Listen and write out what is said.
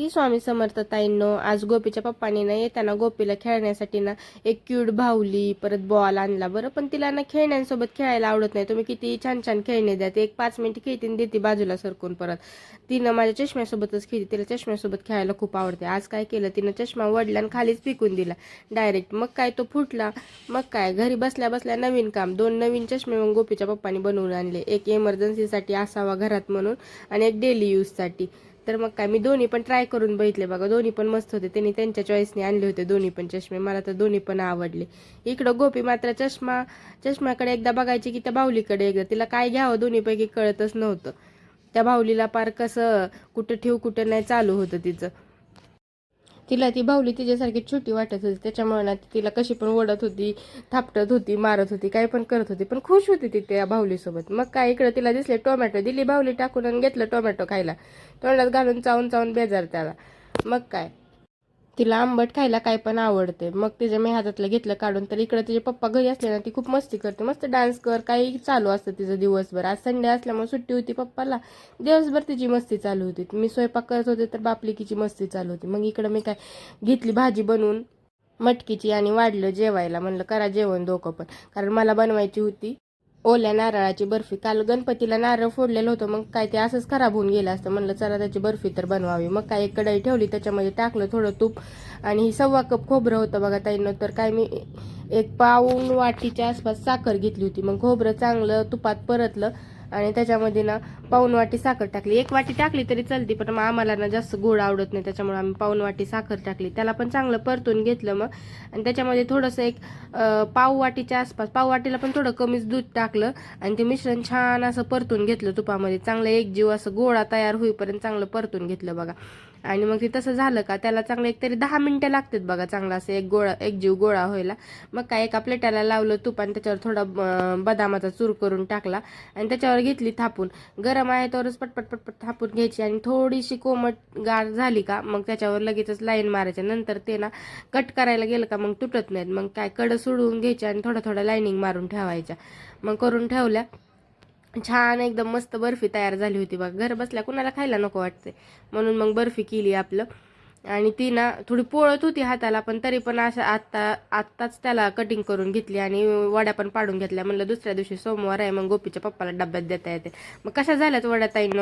श्री स्वामी समर्थ ताईंनो आज गोपीच्या पप्पाने ना येताना गोपीला खेळण्यासाठी ना एक क्यूट भावली परत बॉल आणला. बरं पण तिला ना खेळण्यांसोबत खेळायला आवडत नाही. तुम्ही किती छान छान खेळणे द्या. ते एक पाच मिनिट खेळतीन आणि देते बाजूला सरकून परत. तिनं माझ्या चष्म्यासोबतच खेळते. तिला चष्म्यासोबत खेळायला खूप आवडते. आज काय केलं? तिनं चष्मा वडला आणि खालीच फेकून दिला. डायरेक्ट मग काय तो फुटला. मग काय? घरी बसल्या बसल्या नवीन काम. दोन नवीन चष्मे मग गोपीच्या पप्पानी बनवून आणले. एक इमर्जन्सीसाठी असावा घरात म्हणून आणि एक डेली यूजसाठी तर मग काय मी दोन्ही पण ट्राय करून बघितले बघा. दोन्ही पण मस्त होते. त्यांनी त्यांच्या चॉईसने आणले होते दोन्ही पण चष्मे. मला तर दोन्ही पण आवडले. इकडं गोपी मात्र चष्मा चष्म्याकडे एकदा बघायची की त्या बाहुलीकडे एकदा. तिला काय घ्यावं दोन्हीपैकी कळतच नव्हतं. त्या बाहुलीला पार कसं कुठं ठेवू कुठं नाही चालू होतं तिचं. तिला ती बाहुली तिच्यासारखी छोटी वाटत होती. त्याच्यामुळे ना ती तिला कशी पण ओढत होती थापटत होती मारत होती काही पण करत होती. पण खुश होती ती त्या बाहुलीसोबत मग काय इकडं तिला दिसले टोमॅटो दिली बाहुली टाकून आणि घेतलं टोमॅटो खायला. तोंडात घालून चावून चावून बेजार त्याला. मग काय? तिला आंबट खायला काय पण आवडते. मग तिच्या मी हातातलं घेतलं काढून तर इकडे तिचे पप्पा घरी असले ना ती खूप मस्ती करते. मस्त डान्स कर काही चालू असतं तिचं दिवसभर. आज संडे असल्यामुळे सुट्टी होती पप्पाला. दिवसभर तिची मस्ती चालू होती. मी स्वयंपाक करत होते तर बापलिकीची मस्ती चालू होती. मग इकडं मी काय घेतली भाजी बनवून मटकीची आणि वाढलं जेवायला. म्हणलं करा जेवण दोघं पण. कारण मला बनवायची होती. ओल्या नारळाची बर्फी. काल गणपतीला नारळ फोडलेलं होतं मग काय ते असंच खराब होऊन गेलं असतं. म्हणलं चला त्याची बर्फी तर बनवावी. मग काय एक कढई ठेवली त्याच्यामध्ये टाकलं थोडं तूप आणि ही सव्वा कप खोबरं होतं बघा ताईनं तर काय मी एक पाऊण वाटीच्या आसपास साखर घेतली होती. मग खोबरं चांगलं तुपात परतलं. आणि त्याच्यामध्ये ना पाऊन वाटी साखर टाकली. एक वाटी टाकली तरी चालते पण मग आम्हाला ना जास्त गोड आवडत नाही त्याच्यामुळे आम्ही पाऊन वाटी साखर टाकली. त्याला पण चांगलं परतून घेतलं मग. आणि त्याच्यामध्ये थोडंसं एक पाववाटीच्या पाव वाटीच्या आसपास पाव वाटीला पण थोडं कमीच दूध टाकलं आणि ते मिश्रण छान असं परतून घेतलं तुपामध्ये. चांगलं एक जीव असं गोळा तयार होईपर्यंत चांगलं परतून घेतलं बघा. आणि मग ते तसं झालं का त्याला चांगलं एक तरी दहा मिनटं लागतात बघा चांगलं असं एक गोळा एक जीव गोळा व्हायला. मग काय एका प्लेटाला लावलं तूप आणि त्याच्यावर थोडा बदामाचा चूर करून टाकला आणि त्याच्यावर घेतली थापून. गरम आहे तरच पटपट पटपट थापून घ्यायची आणि थोडीशी कोमट गार झाली का मग त्याच्यावर लगेचच लाईन मारायच्या. नंतर ते ना कट करायला गेलं का मग तुटत नाहीत. मग काय कडं सोडून घ्यायच्या आणि थोडं थोडं लाईनिंग मारून ठेवायच्या. मग करून ठेवल्या. छान एकदम मस्त बर्फी तयार झाली होती बघा. घर बसल्या कुणाला खायला नको वाटते म्हणून मग बर्फी केली आपलं. आणि ती ना थोडी पोळत होती हाताला पण तरी पण असं आत्ता आत्ताच त्याला कटिंग करून घेतली आणि वड्या पण पाडून घेतल्या. म्हणलं दुसऱ्या दिवशी सोमवार आहे मग गोपीच्या पप्पाला डब्यात देता येते. मग कशा झाल्यात वड्या ताईनं?